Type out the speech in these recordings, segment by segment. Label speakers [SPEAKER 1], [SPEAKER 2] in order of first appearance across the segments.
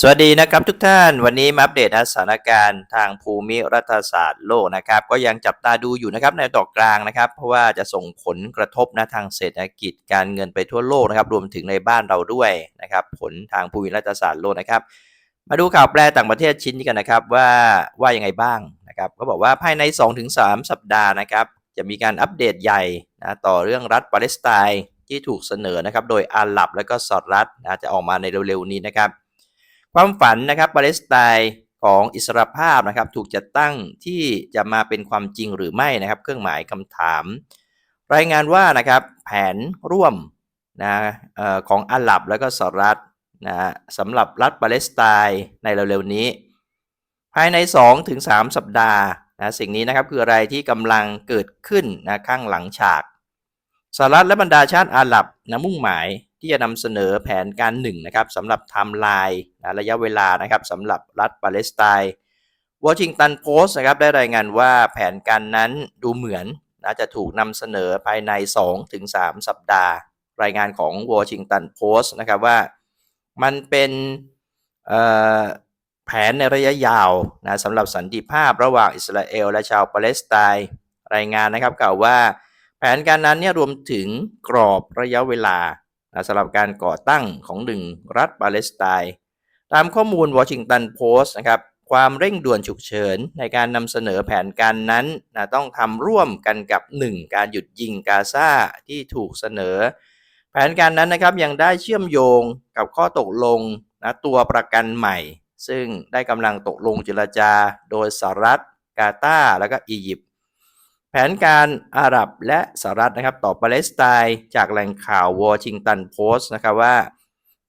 [SPEAKER 1] สวัสดีนะครับทุกท่านวันนี้มาอัปเดตสถานการณ์ทางภูมิรัฐศาสตร์โลกนะครับ ก็ยังจับตาดูอยู่นะครับในดอกกลางนะครับ เพราะว่าจะส่งผลกระทบนะทางเศรษฐกิจการเงินไปทั่วโลกนะครับ รวมถึงในบ้านเราด้วยนะครับ ผลทางภูมิรัฐศาสตร์โลกนะครับ มาดูข่าวแปลต่างประเทศชิ้นนี้กันนะครับว่าว่ายังไงบ้างนะครับ ก็บอกว่าภายใน 2-3 สัปดาห์นะครับ จะมีการอัปเดตใหญ่นะต่อเรื่องรัฐปาเลสไตน์ที่ถูกเสนอนะครับ โดยอาหรับและก็สหรัฐนะจะออกมาในเร็วๆนี้นะครับ ความฝันนะครับปาเลสไตน์ของอิสรภาพนะครับถูกจัดตั้งที่จะมาเป็นความจริงหรือไม่นะครับ เครื่องหมายคำถาม รายงานว่านะครับแผนร่วมนะเอ่อของอาหรับและก็สหรัฐนะสำหรับรัฐปาเลสไตน์ในเร็วๆนี้ ภายใน 2-3 สัปดาห์นะสิ่งนี้นะครับคืออะไรที่กำลังเกิดขึ้นนะข้างหลังฉาก สหรัฐและบรรดาชาติอาหรับนะมุ่งหมายที่จะนำเสนอแผนการหนึ่งนะครับสำหรับไทม์ไลน์นะระยะเวลานะครับสำหรับรัฐปาเลสไตน์วอชิงตันโพสต์นะครับได้รายงานว่าแผนการนั้นดูเหมือนนะจะถูกนำเสนอภายใน 2-3 สัปดาห์ รายงานของวอชิงตันโพสต์นะครับว่ามันเป็นแผนในระยะยาวนะสำหรับสันติภาพระหว่างอิสราเอลและชาวปาเลสไตน์รายงานนะครับกล่าวว่า นการนั้นเนี่ยรวมถึงกรอบระยะเวลาสำหรับการก่อตั้งของหนึ่งรัฐปาเลสไตน์ตามข้อมูลวอชิงตันโพสต์นะครับความเร่งด่วนฉุกเฉินในการนำเสนอแผนการนั้นนะต้องทำร่วมกันกับ 1 การหยุดยิงกาซาที่ถูกเสนอ แผนการนั้นนะครับยังได้เชื่อมโยงกับข้อตกลงนะตัวประกันใหม่ ซึ่งได้กำลังตกลงเจรจาโดยสหรัฐกาตาร์และก็อียิปต์ แผนการอาหรับและสหรัฐนะครับต่อปาเลสไตน์จากแหล่งข่าววอชิงตันโพสต์นะครับว่า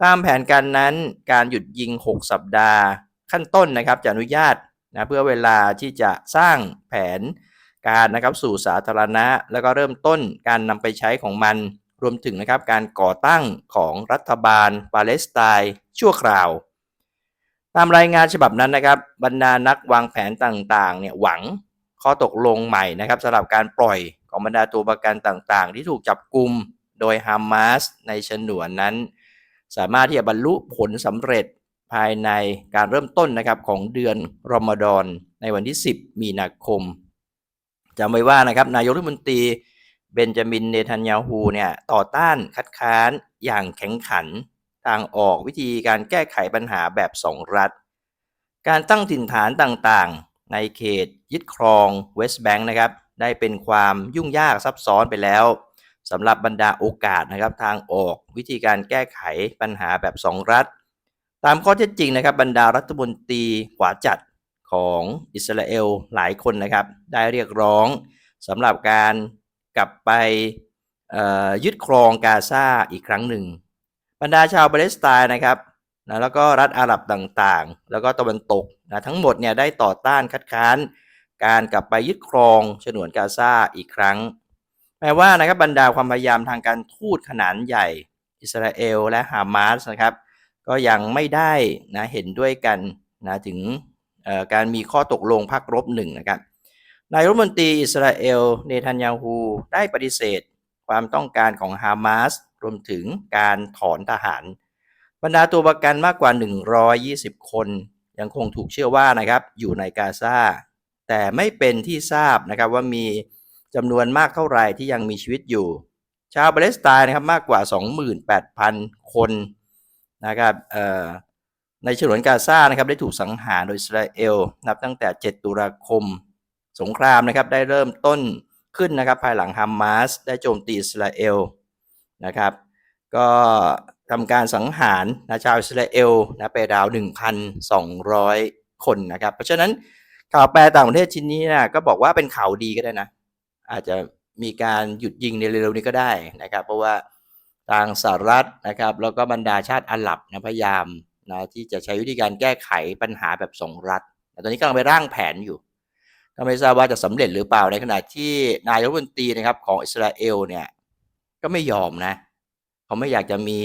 [SPEAKER 1] ตามแผนการนั้นการหยุดยิง 6 สัปดาห์ ขั้นต้นนะครับจะอนุญาตนะเพื่อเวลาที่จะสร้างแผนการนะครับสู่สาธารณะ แล้วก็เริ่มต้นการนำไปใช้ของมันรวมถึงนะครับการก่อตั้งของรัฐบาลปาเลสไตน์ชั่วคราว ตามรายงานฉบับนั้นนะครับบรรดานักวางแผนต่างๆเนี่ยหวัง ข้อตกลงใหม่นะครับสำหรับการปล่อยของบรรดาตัวประกันต่างๆ ที่ถูกจับกลุ่มโดยฮามาสในฉนวนนั้น สามารถที่จะบรรลุผลสำเร็จภายในการเริ่มต้นนะครับของเดือนรอมฎอนในวันที่ 10 มีนาคมจำไว้ว่านะครับนายกรัฐมนตรีเบนจามินเนทันยาฮูเนี่ยต่อต้านคัดค้านอย่างแข็งขันทางออกวิธีการแก้ไขปัญหาแบบสองรัฐ การตั้งถิ่นฐานต่างๆ ในเขตยึดครองเวสต์แบงค์นะครับ ได้เป็นความยุ่งยากซับซ้อนไปแล้วสำหรับบรรดาโอกาสนะครับทางออกวิธีการแก้ไขปัญหาแบบสองรัฐ ตามข้อเท็จจริงนะครับบรรดารัฐมนตรีขวาจัดของอิสราเอลหลายคนนะครับ ได้เรียกร้องสำหรับการกลับไปยึดครองกาซาอีกครั้งหนึ่ง บรรดาชาวปาเลสไตน์นะครับ นะแล้วก็รัฐอาหรับต่างๆ แล้วก็ตะวันตกนะทั้งหมดเนี่ยได้ต่อต้านคัดค้านการกลับไปยึดครองฉนวนกาซาอีกครั้งแม้ว่านะครับบรรดาความพยายามทางการทูตขนาดใหญ่ อิสราเอลและฮามาสนะครับ ก็ยังไม่ได้นะเห็นด้วยกันนะถึงการมีข้อตกลงพักรบหนึ่งนะครับนายรัฐมนตรีอิสราเอลเนทันยาฮูได้ปฏิเสธความต้องการของฮามาสรวมถึงการถอนทหาร บรรดาตัวประกันมากกว่า 120 คนยังคงถูกเชื่อว่านะครับอยู่ในกาซาแต่ไม่เป็นที่ทราบนะครับว่ามีจำนวนมากเท่าไหร่ที่ยังมีชีวิตอยู่ ชาวปาเลสไตน์นะครับมากกว่า 28,000 คนนะครับเอ่อในฉนวนกาซานะครับได้ถูกสังหารโดยอิสราเอลนับตั้งแต่ 7 ตุลาคม สงครามนะครับได้เริ่มต้นขึ้นนะครับภายหลังฮามาสได้โจมตีอิสราเอลนะครับ ก็ทำการสังหารนะชาวอิสราเอลนะไปราว 1,200 คนนะครับ เพราะฉะนั้นข่าวแปลต่างประเทศชิ้นนี้นะก็บอกว่าเป็นข่าวดีก็ได้นะ อาจจะมีการหยุดยิงในเร็วๆนี้ก็ได้นะครับ เพราะว่าทางสหรัฐนะครับ แล้วก็บรรดาชาติอาหรับนะพยายามนะที่จะใช้วิธีการแก้ไขปัญหาแบบสองรัฐตอนนี้กำลังไปร่างแผนอยู่ ก็ไม่ทราบว่าจะสำเร็จหรือเปล่าในขณะที่นายรัฐมนตรีนะครับของอิสราเอลเนี่ยก็ไม่ยอมนะ เขาไม่อยากจะมี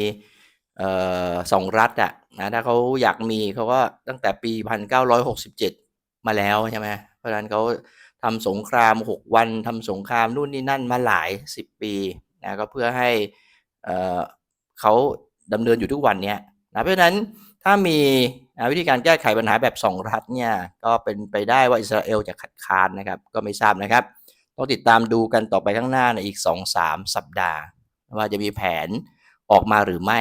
[SPEAKER 1] เอ่อสองรัฐอะนะถ้าเขาอยากมีเขาก็ตั้งแต่ปี 1967 มาแล้วใช่ไหมเพราะฉะนั้นเขาทำสงคราม 6 วันทำสงครามนู่นนี่นั่นมาหลาย 10 ปีนะก็เพื่อให้เอ่อเขาดำเนินอยู่ทุกวันเนี้ยนะเพราะฉะนั้นถ้ามีวิธีการแก้ไขปัญหาแบบสองรัฐเนี่ยก็เป็นไปได้ว่าอิสราเอลจะขัดขานนะครับ ก็ไม่ทราบนะครับ ต้องติดตามดูกันต่อไปข้างหน้าในอีก 2-3 สัปดาห์ ว่าจะมีแผนออกมาหรือไม่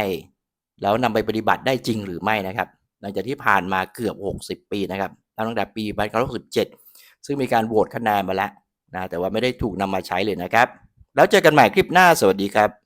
[SPEAKER 1] แล้วนำไปปฏิบัติได้จริงหรือไม่นะครับ หลังจากที่ผ่านมาเกือบ 60 ปีนะครับตั้งแต่ปี1967ซึ่งมีการโหวตคะแนนมาแล้วนะแต่ว่าไม่ได้ถูกนำมาใช้เลยนะครับ แล้วเจอกันใหม่คลิปหน้าสวัสดีครับ